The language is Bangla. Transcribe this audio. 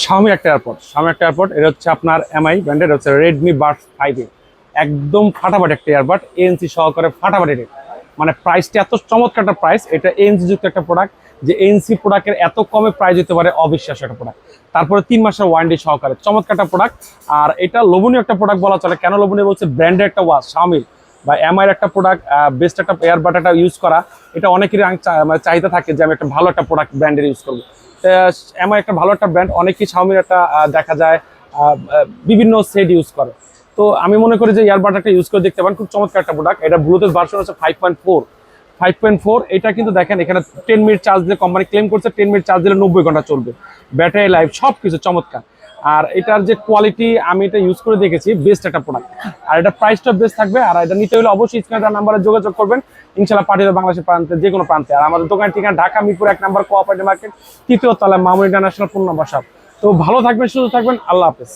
শাওমি একটা এয়ারপোর্ট শাওমি একটা এয়ারপোর্ট এটা হচ্ছে আপনার এমআই ব্র্যান্ডের হচ্ছে রেডমি বার্ড ফাইভ একদম ফাটাফাটি একটা এয়ারবাড এএনসি সহকারে ফাটাফাটি রেট। মানে প্রাইসটা এত চমৎকার একটা প্রাইস এটা এএনসি যুক্ত একটা প্রোডাক্ট যে এএনসি প্রোডাক্টের এত কমে প্রাইস হতে পারে অবিশ্বাস্য একটা প্রোডাক্ট তারপরে তিন মাসের ওয়ারেন্টি সহকারে, চমৎকার একটা প্রোডাক্ট আর এটা লোভনীয় একটা প্রোডাক্ট বলা চলে, কেন লোভনীয় বলছে? ব্র্যান্ডের একটা ওয়াশ শাওমির বা এমআইয়ের একটা প্রোডাক্ট বেস্ট একটা এয়ারবাড একটা ইউজ করা, এটা অনেকেরই মানে চাহিদা থাকে যে আমি একটা ভালো একটা প্রোডাক্ট ব্র্যান্ডের ইউজ করব। এমআই একটা ভালো একটা ব্র্যান্ড অনেকেই শাওমির একটা দেখা যায় বিভিন্ন সেট ইউজ করে। তো আমি মনে করি যে ইয়ার একটা ইউজ করে দেখতে পারেন। খুব চমৎকার একটা প্রোডাক্ট এটা ব্লুটুথ ভার্সন হচ্ছে five point four five point four এটা কিন্তু দেখেন, এখানে টেন মিনিট চার্জ দিলে কোম্পানি ক্লেম করছে টেন মিনিট চার্জ দিলে নব্বই ঘণ্টা চলবে। ব্যাটারি লাইফ সব কিছু চমৎকার। আর এটার যে কোয়ালিটি আমি এটা ইউজ করে দেখেছি বেস্ট একটা প্রোডাক্ট আর এটা প্রাইসটা বেস্ট থাকবে, আর এটা নিতে হলে অবশ্যই স্ক্রিনে নাম্বারে যোগাযোগ করবেন। ইনশাল্লাহ পাঠিয়ে বাংলাদেশের প্রান্তে, যে কোনো প্রান্তে। আর আমাদের দোকানের ঠিকানা ঢাকা মিরপুর এক নাম্বার কোঅপারেটিভ মার্কেট তৃতীয় তলায় মামুন ইন্টারন্যাশনাল পূর্ণ বাসা তো ভালো থাকবেন, সুস্থ থাকবেন, আল্লাহ হাফেজ।